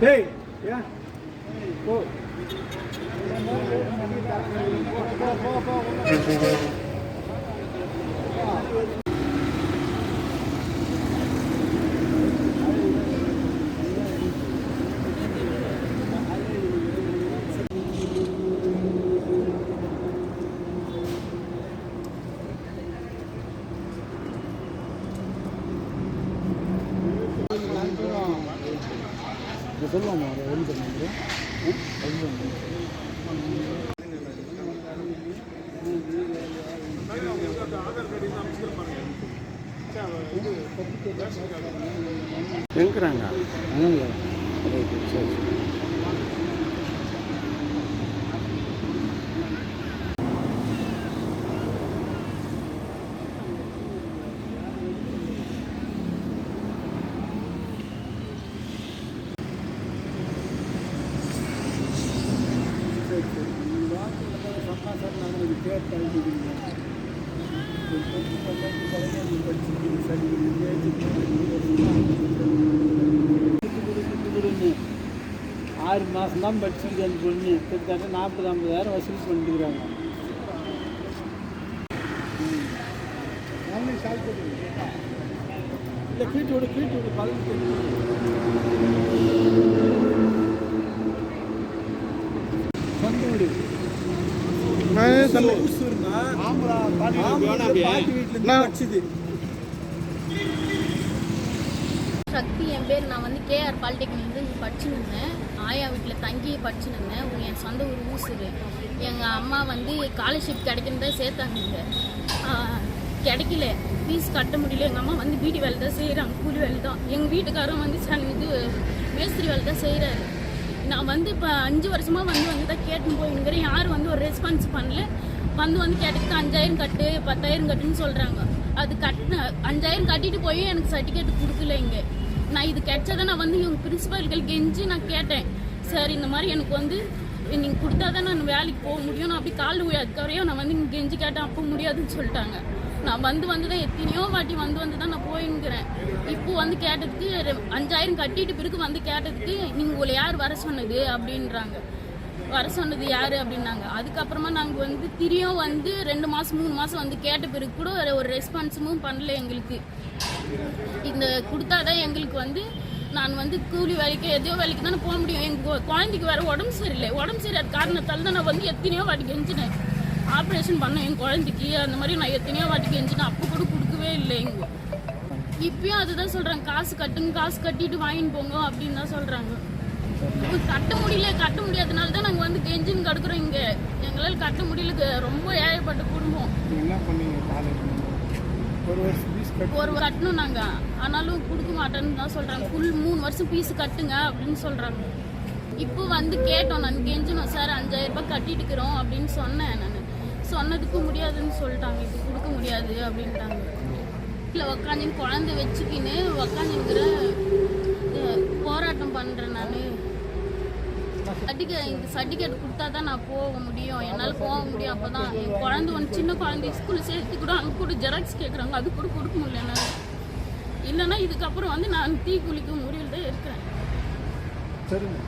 Hey, yeah. Go. இருக்கிறாங்க ஆமாங்க right சரி சரி சரி சரி நீங்கள் வாக்கில் சொன்னா சார் நான் இது கேட்டேன் ஆறு மாதம் தான் படிச்சுக்கிது அந்த பொண்ணு. கிட்டத்தட்ட நாற்பது ஐம்பதாயிரம் வசூல் பண்ணிட்டுக்கிறாங்க இல்லை கீட்டு விடு கீட்டு விடு பழகு சொந்த வீடு. சக்தி என் பேர் நான் வந்து கேஆர் பாலிடெக்னிக் வந்து படிச்சுருந்தேன் ஆயா வீட்டில் தங்கி படிச்சுருந்தேன் உங்க என் சொந்த ஊர் ஊசுரு. எங்கள் அம்மா வந்து ஸ்காலர்ஷிப் கிடைக்குன்னு தான் சேர்த்தாங்க. கிடைக்கல. ஃபீஸ் கட்ட முடியல. எங்கள் அம்மா வந்து வீட்டு வேலை தான் செய்கிறாங்க கூலி வேலை தான் எங்கள் வீட்டுக்காரரும் வந்து சன் இது மேஸ்திரி வேலை தான் செய்கிறாரு நான் வந்து இப்போ அஞ்சு வருஷமாக வந்து வந்து தான் கேட்டுன்னு போயிருக்கிறேன் யாரும் வந்து ஒரு ரெஸ்பான்ஸ் பண்ணல. வந்து வந்து கேட்டதுக்கு அஞ்சாயிரம் கட்டு பத்தாயிரம் கட்டுன்னு சொல்கிறாங்க அது கட்டின அஞ்சாயிரம் கட்டிட்டு போய் எனக்கு சர்டிஃபிகேட் கொடுக்கல இங்கே. நான் இது கிடைச்சதை நான் வந்து இவங்க பிரின்சிபால்கள் கெஞ்சி நான் கேட்டேன். சார் இந்த மாதிரி எனக்கு வந்து நீங்கள் கொடுத்தா தான் நான் வேலைக்கு போக முடியும். நான் அப்படி கால் அதுக்கவரையும் நான் வந்து இங்கே கெஞ்சி கேட்டேன். அப்போ முடியாதுன்னு சொல்லிட்டாங்க. நான் வந்து வந்து தான் எத்தனையோ வாட்டி வந்து வந்து தான் நான் போயின்னுக்கிறேன் இப்போ வந்து கேட்டதுக்கு ரெ- அஞ்சாயிரம் கட்டிட்டு பிறகு வந்து கேட்டதுக்கு நீங்கள் உங்களை யார் வர சொன்னது அப்படின்றாங்க. வர சொன்னது யார் அப்படின்னாங்க. அதுக்கப்புறமா நாங்கள் வந்து திரியும் வந்து ரெண்டு மாதம் மூணு மாதம் வந்து கேட்ட பிறகு கூட ஒரு- ஒரு ரெஸ்பான்ஸும் பண்ணல எங்களுக்கு. இந்த கொடுத்தாதான் எங்களுக்கு வந்து நான் வந்து கூலி வேலைக்கு எதையோ வேலைக்கு தானே போக முடியும். எங்கள் குழந்தைக்கு வேறு உடம்பு சரியில்லை. உடம்பு சரியாத காரணத்தால் தான் நான் வந்து எத்தனையோ வாட்டி கெஞ்சினேன். ஆப்ரேஷன் பண்ணேன். என் குழந்தைக்கு. அந்த மாதிரி நான் எத்தனையோ வாட்டி கெஞ்சினேன். அப்போ கூட கொடுக்கவே இல்லை இங்கே இப்பயும் அதுதான் சொல்றாங்க காசு கட்டுங்க காசு கட்டிட்டு வாங்கிட்டு போங்க அப்படின்னு தான் சொல்றாங்க. இப்ப கட்ட முடியல. கட்ட முடியாதனால தான் நாங்கள் வந்து கெஞ்சின்னு கிடக்குறோம் இங்கே. எங்களால் கட்ட முடியல ரொம்ப ஏழைப்பட்ட குடும்பம். ஒரு கட்டணும் நாங்கள் ஆனாலும் கொடுக்க மாட்டேன்னு தான் சொல்கிறாங்க ஃபுல் மூணு வருஷம் ஃபீஸ் கட்டுங்க அப்படின்னு சொல்கிறாங்க இப்போ வந்து கேட்டோம். நான் கெஞ்சணும் சார் அஞ்சாயிரம் ரூபாய் கட்டிட்டுக்கிறோம் அப்படின்னு சொன்னேன் நான். சொன்னதுக்கு முடியாதுன்னு சொல்லிட்டாங்க. இப்போ கொடுக்க முடியாது அப்படின்ட்டாங்க. இல்லை உக்காந்து குழந்தை வச்சுக்கின்னு உக்காந்துங்கிற போராட்டம் பண்ணுறேன் நான். சர்டிஃபிகேட் இந்த சர்டிஃபிகேட் கொடுத்தா தான் நான் போக முடியும். என்னால் போக முடியும். அப்போ தான் என் குழந்தை ஒன்று சின்ன குழந்தை ஸ்கூல் சேர்த்து கூட அங்கே கூட ஜெராக்ஸ் கேட்குறாங்க அது கூட கொடுக்க முடியல என்னால். இல்லைன்னா இதுக்கப்புறம் வந்து நான் தீ குளிக்க முடியல தான் இருக்கிறேன். சரிங்க.